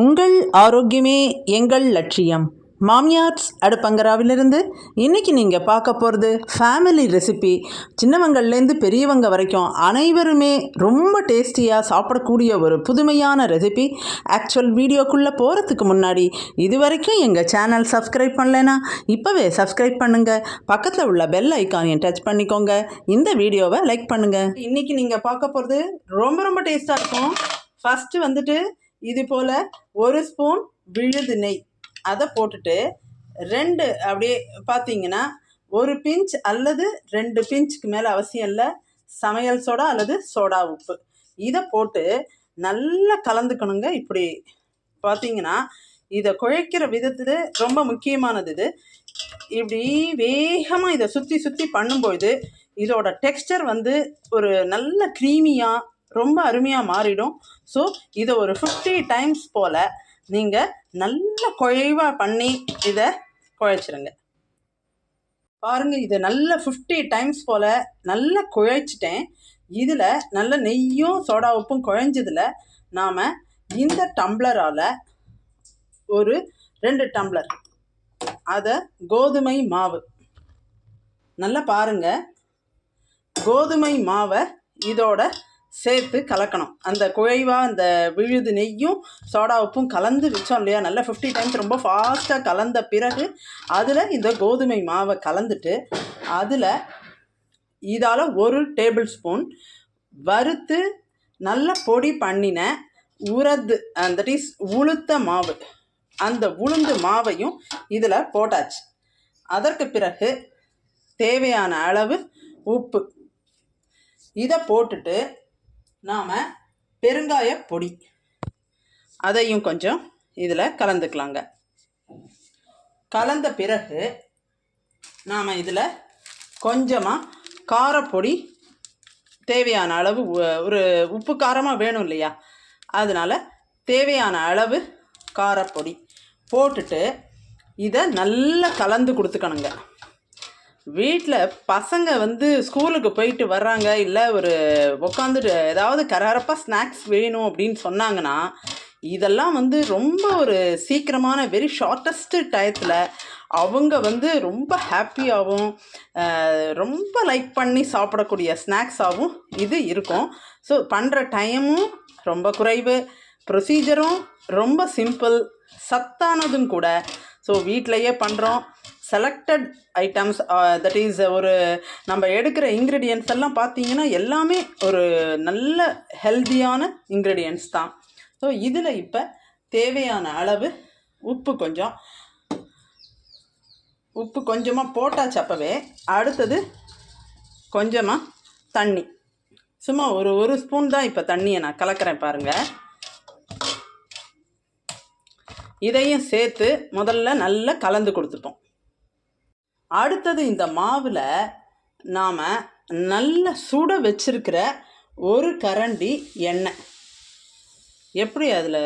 உங்கள் ஆரோக்கியமே எங்கள் லட்சியம். மாமியார்ஸ் அடுப்பங்கராவிலிருந்து இன்றைக்கி நீங்கள் பார்க்க போகிறது ஃபேமிலி ரெசிபி சின்னவங்கள்லேருந்து பெரியவங்க வரைக்கும் அனைவருமே ரொம்ப டேஸ்டியாக சாப்பிடக்கூடிய ஒரு புதுமையான ரெசிபி ஆக்சுவல் வீடியோக்குள்ளே போகிறதுக்கு முன்னாடி இது வரைக்கும் எங்கள் சேனல் சப்ஸ்கிரைப் பண்ணலைன்னா இப்போவே சப்ஸ்கிரைப் பண்ணுங்கள் பக்கத்தில் உள்ள பெல் ஐக்கானையும் டச் பண்ணிக்கோங்க. இந்த வீடியோவை லைக் பண்ணுங்கள் இன்றைக்கி நீங்கள் பார்க்க போகிறது ரொம்ப ரொம்ப டேஸ்ட்டாக இருக்கும். ஃபஸ்ட்டு வந்துட்டு இது போல் ஒரு ஸ்பூன் விழுது நெய். அதை போட்டுட்டு ரெண்டு அப்படியே பார்த்தீங்கன்னா ஒரு பிஞ்ச் அல்லது ரெண்டு பிஞ்சுக்கு மேலே அவசியம் இல்லை. சமையல் சோடா அல்லது சோடா உப்பு. இதை போட்டு நல்லா கலந்துக்கணுங்க. இப்படி பார்த்தீங்கன்னா இதை குழைக்கிற விதத்தில் ரொம்ப முக்கியமானது இது. இப்படி வேகமாக இதை சுற்றி சுற்றி பண்ணும்பொழுது இதோட டெக்ஸ்டர் வந்து ஒரு நல்ல க்ரீமியாக ரொம்ப அருமையாக மாறிடும். ஸோ இதை ஒரு ஃபிஃப்டி டைம்ஸ் போல் நீங்கள் நல்ல குழைவாக பண்ணி இதை குழைச்சிருங்க. பாருங்கள் இதை நல்ல ஃபிஃப்டி டைம்ஸ் போல் நல்லா குழைச்சிட்டேன். இதில் நல்ல நெய்யும் சோடா உப்பும் குழைஞ்சதில் நாம் இந்த டம்ளரால் ஒரு ரெண்டு டம்ளர் அதை கோதுமை மாவு. நல்லா பாருங்கள் கோதுமை மாவை இதோட சேர்த்து கலக்கணும். அந்த குழைவாக அந்த விழுது நெய்யும் சோடா உப்பும் கலந்து வச்சோம் இல்லையா? நல்லா ஃபிஃப்டி டைம்ஸ் ரொம்ப ஃபாஸ்ட்டாக கலந்த பிறகு அதில் இந்த கோதுமை மாவை கலந்துட்டு அதில் இதால் ஒரு டேபிள் ஸ்பூன் வறுத்து நல்ல பொடி பண்ணின உரது தட் இஸ் உளுத்த மாவு. அந்த உளுந்து மாவையும் இதில் போட்டாச்சு. அதற்கு பிறகு தேவையான அளவு உப்பு. இதை போட்டுட்டு நாம் பெருங்காய பொடி. அதையும் கொஞ்சம் இதில் கலந்துக்கலாங்க. கலந்த பிறகு நாம் இதில் கொஞ்சமாக காரப்பொடி தேவையான அளவு ஒரு உப்பு காரமாக வேணும் இல்லையா? அதனால் தேவையான அளவு காரப்பொடி போட்டுட்டு இதை நல்லா கலந்து கொடுத்துக்கணுங்க. வீட்டில் பசங்க வந்து ஸ்கூலுக்கு போயிட்டு வர்றாங்க இல்லை ஒரு உட்காந்துட்டு ஏதாவது கரகரப்பாக ஸ்நாக்ஸ் வேணும் அப்படின்னு சொன்னாங்கன்னா இதெல்லாம் வந்து ரொம்ப ஒரு சீக்கிரமான வெரி ஷார்ட்டஸ்ட்டு டயத்தில் அவங்க வந்து ரொம்ப ஹாப்பியாகவும் ரொம்ப லைக் பண்ணி சாப்பிடக்கூடிய ஸ்நாக்ஸாகவும் இது இருக்கும். ஸோ பண்ணுற டைமும் ரொம்ப குறைவு ப்ரொசீஜரும் ரொம்ப சிம்பிள் சத்தானதும் கூட. ஸோ வீட்டிலையே பண்ணுறோம் செலக்டட் ஐட்டம்ஸ் தட் இஸ் ஒரு நம்ம எடுக்கிற இன்க்ரீடியன்ஸ் எல்லாம் பார்த்தீங்கன்னா எல்லாமே ஒரு நல்ல ஹெல்தியான இன்க்ரீடியன்ஸ் தான். ஸோ இதில் இப்போ தேவையான அளவு உப்பு கொஞ்சம் உப்பு கொஞ்சமாக போட்டாச்சு அப்போவே அடுத்தது கொஞ்சமாக தண்ணி. சும்மா ஒரு ஒரு ஸ்பூன் தான் இப்போ தண்ணியை நான் கலக்கிறேன் பாருங்கள் இதையும் சேர்த்து முதல்ல நல்லா கலந்து கொடுத்துப்போம். அடுத்தது இந்த மாவில் நாம் நல்ல சுட வச்சிருக்கிற ஒரு கரண்டி எண்ணெய். எப்படி அதில்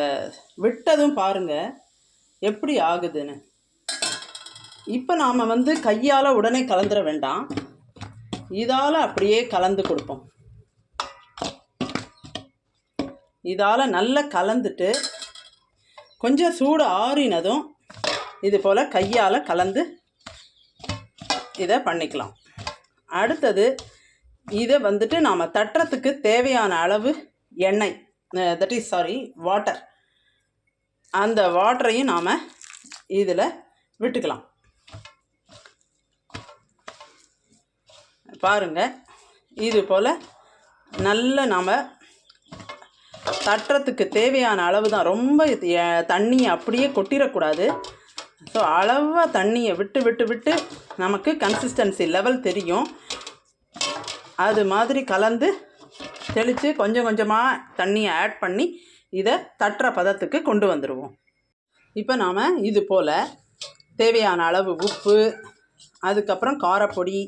விட்டதும் பாருங்கள் எப்படி ஆகுதுன்னு. இப்போ நாம் வந்து கையால் உடனே கலந்துட வேண்டாம். இதால் அப்படியே கலந்து கொடுப்போம். இதால் நல்லா கலந்துட்டு கொஞ்சம் சூடு ஆறினதும் இது போல் கையால் கலந்து இதை பண்ணிக்கலாம். அடுத்தது இதை வந்துட்டு நாம் தட்டுறதுக்கு தேவையான அளவு எண்ணெய் தட் இஸ் சாரி வாட்டர் அந்த வாட்டரையும் நாம் இதில் விட்டுக்கலாம். பாருங்கள் இது போல் நல்ல நாம் தட்டுறதுக்கு தேவையான அளவு தான். ரொம்ப தண்ணியை அப்படியே கொட்டிடக்கூடாது. ஸோ அளவாக தண்ணியை விட்டு விட்டு விட்டு நமக்கு கன்சிஸ்டன்சி லெவல் தெரியும். அது மாதிரி கலந்து தெளித்து கொஞ்சம் கொஞ்சமாக தண்ணியை ஆட் பண்ணி இதை தட்டுற பதத்துக்கு கொண்டு வந்துடுவோம் இப்போ நாம் இது போல் தேவையான அளவு உப்பு அதுக்கப்புறம் காரப்பொடி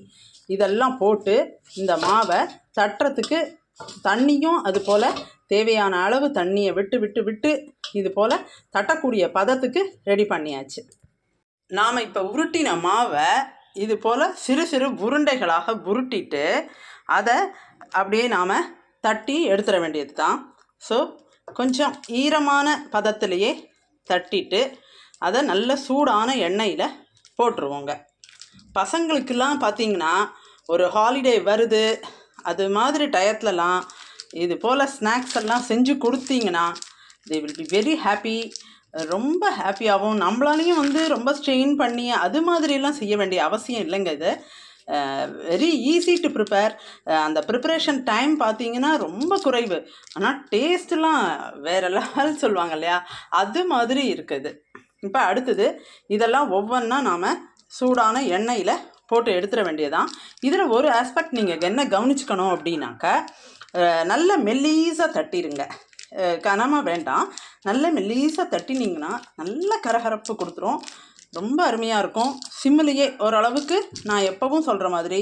இதெல்லாம் போட்டு இந்த மாவை தட்டுறதுக்கு தண்ணியும் அது போல் தேவையான அளவு தண்ணியை விட்டு விட்டு விட்டு இது போல் தட்டக்கூடிய பதத்துக்கு ரெடி பண்ணியாச்சு. நாம் இப்போ உருட்டின மாவை இது போல் சிறு சிறு உருண்டைகளாக உருட்டிட்டு அதை அப்படியே நாம் தட்டி எடுத்துட வேண்டியது தான் ஸோ கொஞ்சம் ஈரமான பதத்திலேயே தட்டிட்டு அதை நல்ல சூடான எண்ணெயில் போட்டுருவோங்க. பசங்களுக்கெல்லாம் பார்த்தீங்கன்னா ஒரு ஹாலிடே வருது அது மாதிரி டயத்துலலாம் இது போல் ஸ்நாக்ஸ் எல்லாம் செஞ்சு கொடுத்தீங்கன்னா they will be very happy ரொம்ப ஹாப்பியாகவும் நம்மளாலையும் வந்து ரொம்ப ஸ்ட்ரெயின் பண்ணி அது மாதிரிலாம் செய்ய வேண்டிய அவசியம் இல்லைங்க இது. வெரி ஈஸி டு ப்ரிப்பேர் அந்த ப்ரிப்பரேஷன் டைம் பார்த்தீங்கன்னா ரொம்ப குறைவு. ஆனால் டேஸ்ட்லாம் வேற லெவல் சொல்லுவாங்க இல்லையா? அது மாதிரி இருக்குது. இப்போ அடுத்தது இதெல்லாம் ஒவ்வொன்றா நாம் சூடான எண்ணெயில் போட்டு எடுத்துட வேண்டியதான் இதில் ஒரு ஆஸ்பெக்ட் நீங்கள் என்ன கவனிச்சுக்கணும் அப்படின்னாக்கா நல்ல மெல்லீஸாக தட்டிடுங்க கனமாக வேண்டாம். நல்ல மெல்லீஸாக தட்டினீங்கன்னா நல்ல கரகரப்பு கொடுத்துரும். ரொம்ப அருமையாக இருக்கும். சிம்மிலேயே ஓரளவுக்கு நான் எப்பவும் சொல்கிற மாதிரி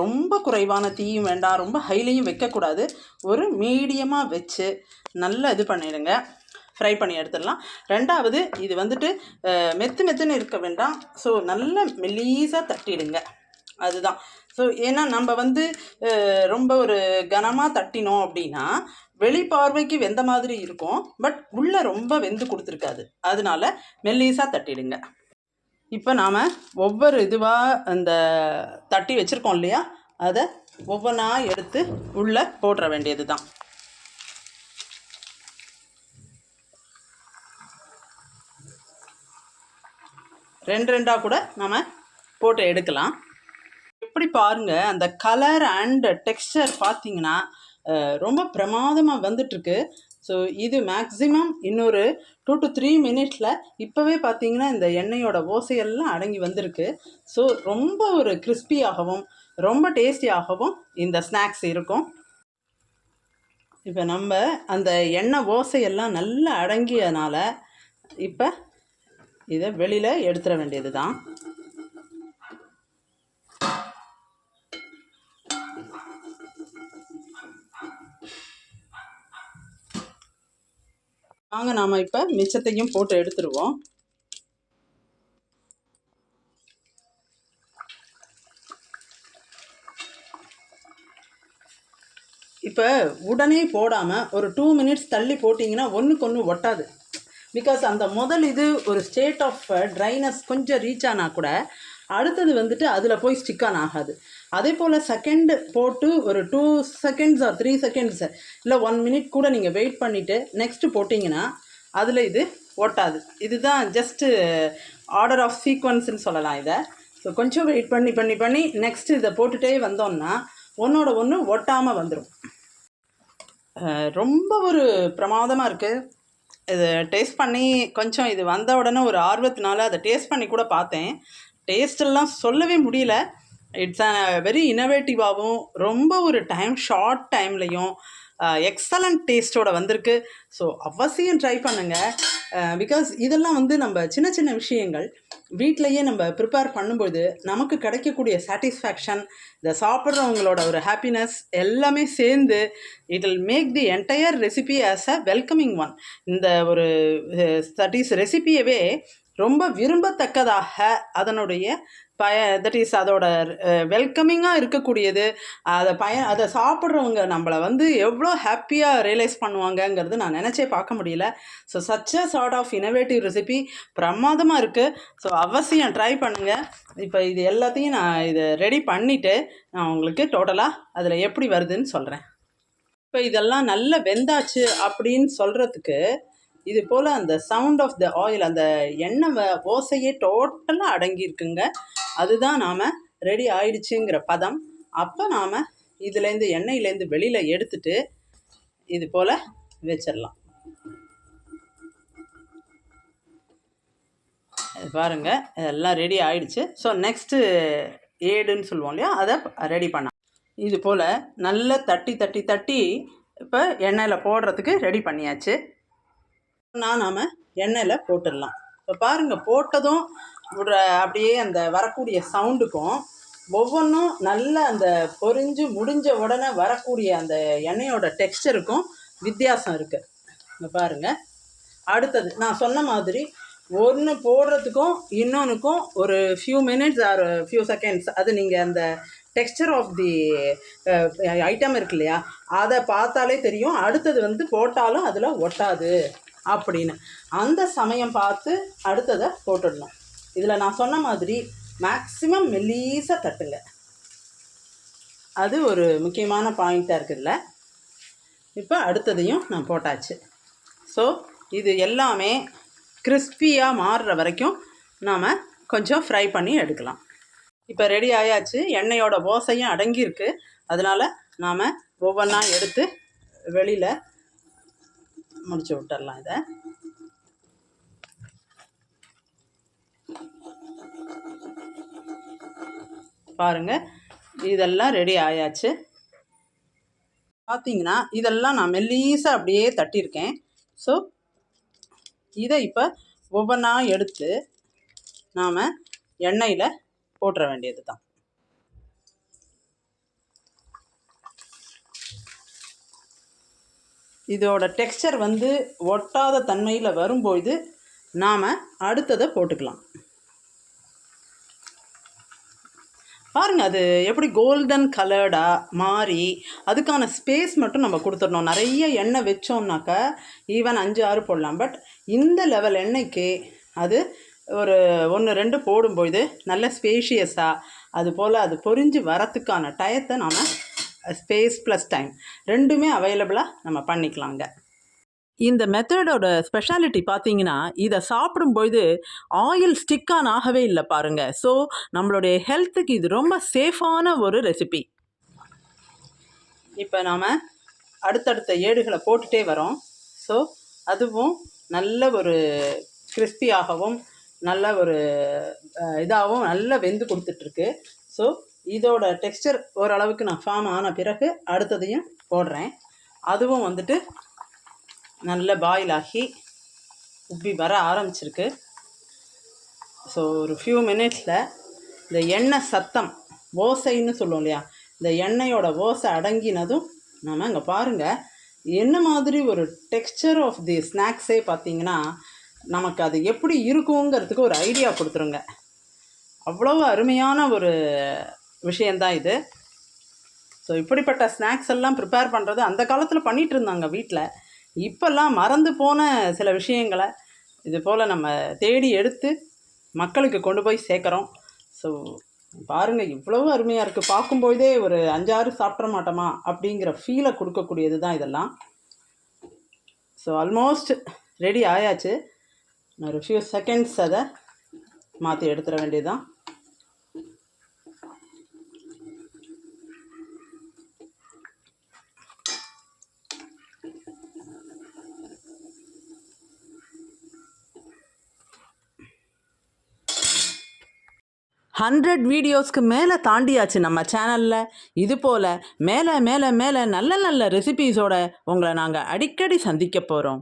ரொம்ப குறைவான தீயும் வேண்டாம். ரொம்ப ஹைலையும் வைக்கக்கூடாது. ஒரு மீடியமாக வச்சு நல்லா இது பண்ணிடுங்க. ஃப்ரை பண்ணி எடுத்துடலாம். ரெண்டாவது இது வந்துட்டு மெத்து மெத்துன்னு இருக்க வேண்டாம். ஸோ நல்ல மெல்லீஸாக தட்டிடுங்க. அதுதான். ஸோ ஏன்னா நம்ம வந்து ரொம்ப ஒரு கனமாக தட்டினோம் அப்படின்னா வெளிப்பார்வைக்கு வெந்த மாதிரி இருக்கும் பட் உள்ளே ரொம்ப வெந்து கொடுத்துருக்காது. அதனால மெல்லீஸாக தட்டிடுங்க. இப்போ நாம் ஒவ்வொரு இதுவாக அந்த தட்டி வச்சுருக்கோம் இல்லையா? அதை ஒவ்வொன்றா எடுத்து உள்ளே போடுற வேண்டியது தான் ரெண்டு ரெண்டாக கூட நம்ம போட்டு எடுக்கலாம். எப்படி பாருங்க அந்த கலர் அண்ட் டெக்ஸ்டர் பார்த்தீங்கன்னா ரொம்ப பிரமாதமாக வந்துட்டுருக்கு. ஸோ இது மேக்ஸிமம் இன்னொரு டூ டு த்ரீ மினிட்ஸில் இப்போவே பார்த்தீங்கன்னா இந்த எண்ணெயோட ஓசையெல்லாம் அடங்கி வந்திருக்கு. ஸோ ரொம்ப ஒரு கிறிஸ்பியாகவும் ரொம்ப டேஸ்டியாகவும் இந்த ஸ்நாக்ஸ் இருக்கும். இப்போ நம்ம அந்த எண்ணெய் ஓசையெல்லாம் நல்லா அடங்கியதுனால இப்போ இதை வெளியில் எடுத்துட வேண்டியது தான் வாங்க நாம் இப்போ மிச்சத்தையும் போட்டு எடுத்துருவோம். இப்போ உடனே போடாமல் ஒரு டூ மினிட்ஸ் தள்ளி போட்டிங்கன்னா ஒன்றுக்கு ஒன்று ஒட்டாது. பிகாஸ் அந்த முதல் இது ஒரு ஸ்டேட் ஆஃப் ட்ரைனஸ் கொஞ்சம் ரீச் ஆனால் கூட அடுத்தது வந்துட்டு அதில் போய் ஸ்டிக் ஆன் ஆகாது அதே போல் செகண்ட் போட்டு ஒரு two seconds or three seconds இல்லை ஒன் மினிட் கூட நீங்கள் வெயிட் பண்ணிவிட்டு நெக்ஸ்ட்டு போட்டிங்கன்னா அதில் இது ஒட்டாது. இதுதான் ஜஸ்ட்டு ஆர்டர் ஆஃப் சீக்வன்ஸ்னு சொல்லலாம் இதை. ஸோ கொஞ்சம் வெயிட் பண்ணி பண்ணி பண்ணி நெக்ஸ்ட்டு இதை போட்டுகிட்டே வந்தோம்னா ஒன்றோட ஒன்று ஒட்டாமல் வந்துடும் ரொம்ப ஒரு பிரமாதமாக இருக்குது இது டேஸ்ட் பண்ணி கொஞ்சம் இது வந்த உடனே ஒரு ஆர்வத்தினால அதை டேஸ்ட் பண்ணி கூட பார்த்தேன். டேஸ்டெல்லாம் சொல்லவே முடியல. இட்ஸ் அ வெரி இனோவேட்டிவாகவும் ரொம்ப ஒரு டைம் ஷார்ட் டைம்லையும் எக்ஸலண்ட் டேஸ்ட்டோட வந்திருக்கு. ஸோ அவசியம் ட்ரை பண்ணுங்கள் பிகாஸ் இதெல்லாம் வந்து நம்ம சின்ன சின்ன விஷயங்கள் வீட்டிலையே நம்ம ப்ரிப்பேர் பண்ணும்போது நமக்கு கிடைக்கக்கூடிய சாட்டிஸ்ஃபேக்ஷன் இந்த சாப்பிட்றவங்களோட ஒரு ஹாப்பினஸ் எல்லாமே சேர்ந்து it will make the entire recipe as a welcoming one இந்த ஒரு தட் இஸ் ரெசிபியவே ரொம்ப விரும்பத்தக்கதாக அதனுடைய பய தட் இஸ் அதோட வெல்கமிங்காக இருக்கக்கூடியது. அதை பய அதை சாப்பிட்றவங்க நம்மளை வந்து எவ்வளோ ஹாப்பியாக ரியலைஸ் பண்ணுவாங்கங்கிறது நான் நினச்சே பார்க்க முடியல. So such a sort of innovative recipe பிரமாதமாக இருக்குது ஸோ அவசியம் ட்ரை பண்ணுங்கள் இப்போ இது எல்லாத்தையும் நான் இதை ரெடி பண்ணிவிட்டு நான் உங்களுக்கு டோட்டலாக அதில் எப்படி வருதுன்னு சொல்கிறேன் இப்போ இதெல்லாம் நல்ல வெந்தாச்சு அப்படின்னு சொல்கிறதுக்கு இது போல் அந்த சவுண்ட் ஆஃப் த ஆயில் அந்த எண்ணெய் வ- ஓசையே டோட்டலாக அடங்கியிருக்குங்க. அதுதான் நாம் ரெடி ஆயிடுச்சுங்கிற பதம். அப்போ நாம் இதுலேருந்து எண்ணெயிலேருந்து வெளியில் எடுத்துட்டு இது போல் வச்சிடலாம். இது பாருங்க இதெல்லாம் ரெடி ஆயிடுச்சு. ஸோ நெக்ஸ்ட்டு ஏடுன்னு சொல்லுவோம் இல்லையா? அதை ரெடி பண்ண இது போல் நல்லா தட்டி தட்டி தட்டி இப்போ எண்ணெயில் போடுறதுக்கு ரெடி பண்ணியாச்சு. நாம் எண்ணெயில் போட்டுடலாம். இப்போ பாருங்கள் போட்டதும் ஒரு அப்படியே அந்த வரக்கூடிய சவுண்டுக்கும் ஒவ்வொன்றும் நல்ல அந்த பொறிஞ்சு முடிஞ்ச உடனே வரக்கூடிய அந்த எண்ணெயோட டெக்ஸ்டருக்கும் வித்தியாசம் இருக்குது இங்கே பாருங்கள் அடுத்தது நான் சொன்ன மாதிரி ஒன்று போடுறதுக்கும் இன்னொன்றுக்கும் ஒரு few minutes or few seconds அது நீங்கள் அந்த டெக்ஸ்டர் ஆஃப் தி ஐட்டம் இருக்கு இல்லையா? அதை பார்த்தாலே தெரியும். அடுத்தது வந்து போட்டாலும் அதில் ஒட்டாது. அப்படின்னு. அந்த சமயம் பார்த்து அடுத்ததை போட்டுடணும். இதில் நான் சொன்ன மாதிரி மேக்ஸிமம் மெல்லீஸாக தட்டுங்க. அது ஒரு முக்கியமான பாயிண்ட்டாக இருக்குதுல்ல இப்போ அடுத்ததையும் நான் போட்டாச்சு. ஸோ இது எல்லாமே கிறிஸ்பியாக மாறுற வரைக்கும் நாம் கொஞ்சம் ஃப்ரை பண்ணி எடுக்கலாம். இப்போ ரெடி ஆயாச்சு. எண்ணெயோட ஓசையும் அடங்கியிருக்கு. அதனால் நாம் ஒவ்வொன்றா எடுத்து வெளியில் முடிச்சு விட்டுடலாம் இதை. பாருங்கள் இதெல்லாம் ரெடி ஆயாச்சு. பார்த்தீங்கன்னா இதெல்லாம் நான் மெல்லீஸாக அப்படியே தட்டியிருக்கேன். ஸோ இதை இப்போ ஒவ்வொன்றா எடுத்து நாம் எண்ணெயில் போட்டுற வேண்டியது தான் இதோட டெக்ஸ்சர் வந்து ஒட்டாத தன்மையில் வரும்போது நாம் அடுத்ததை போட்டுக்கலாம். பாருங்கள் அது எப்படி கோல்டன் கலர்டாக மாறி அதுக்கான ஸ்பேஸ் மட்டும் நம்ம கொடுத்துடணும். நிறைய எண்ணெய் வச்சோம்னாக்கா ஈவன் அஞ்சு ஆறு போடலாம். பட் இந்த லெவல் எண்ணெய்க்கு அது ஒரு ஒன்று ரெண்டு போடும்பொழுது நல்ல ஸ்பேஷியஸாக அது போல் அது பொரிஞ்சு வரத்துக்கான டயத்தை நாம் ஸ்பேஸ் ப்ளஸ் டைம் ரெண்டுமே அவைலபிளாக நம்ம பண்ணிக்கலாங்க. இந்த மெத்தடோட ஸ்பெஷாலிட்டி பார்த்தீங்கன்னா இதை சாப்பிடும்பொழுது ஆயில் ஸ்டிக்கான் ஆகவே இல்லை பாருங்கள் ஸோ நம்மளுடைய ஹெல்த்துக்கு இது ரொம்ப சேஃபான ஒரு ரெசிபி இப்போ நாம் அடுத்தடுத்த ஏடுகளை போட்டுகிட்டே வரோம். ஸோ அதுவும் நல்ல ஒரு கிறிஸ்பியாகவும் நல்ல ஒரு இதாகவும் நல்லா வெந்து கொடுத்துட்ருக்கு. ஸோ இதோட டெக்ஸ்டர் ஓரளவுக்கு நான் ஃபார்ம் ஆன பிறகு அடுத்ததையும் போடுறேன். அதுவும் வந்துட்டு நல்ல பாயில் ஆகி உப்பி வர ஆரம்பிச்சிருக்கு. ஸோ ஒரு ஃபியூ மினிட்ஸில் இந்த எண்ணெய் சத்தம் ஓசைன்னு சொல்லுவோம் இல்லையா? இந்த எண்ணெயோட ஓசை அடங்கினதும் நம்ம இங்கே பாருங்கள் என்ன மாதிரி ஒரு டெக்ஸ்சர் ஆஃப் தி ஸ்நாக்ஸே பார்த்தீங்கன்னா நமக்கு அது எப்படி இருக்குங்கிறதுக்கு ஒரு ஐடியா கொடுத்துருங்க. அவ்வளோ அருமையான ஒரு விஷயந்தான் இது. ஸோ இப்படிப்பட்ட ஸ்நாக்ஸ் எல்லாம் ப்ரிப்பேர் பண்ணுறது அந்த காலத்தில் பண்ணிகிட்டு இருந்தாங்க வீட்டில் இப்போல்லாம் மறந்து போன சில விஷயங்களை இது போல் நம்ம தேடி எடுத்து மக்களுக்கு கொண்டு போய் சேர்க்குறோம். ஸோ பாருங்கள் இவ்வளவு அருமையாக இருக்குது பார்க்கும்போதே ஒரு அஞ்சாறு சாப்பிட்ற மாட்டோமா அப்படிங்கிற ஃபீலை கொடுக்கக்கூடியது தான் இதெல்லாம். ஸோ ஆல்மோஸ்ட் ரெடி ஆயாச்சு. ஒரு ஃபியூ செகண்ட்ஸ் அதை மாற்றி எடுத்துட வேண்டியது ஹண்ட்ரட் வீடியோஸ்க்கு மேலே தாண்டியாச்சு நம்ம சேனலில் இது போல் மேலே மேலே மேலே நல்ல நல்ல ரெசிபீஸோட உங்களை நாங்கள் அடிக்கடி சந்திக்க போகிறோம்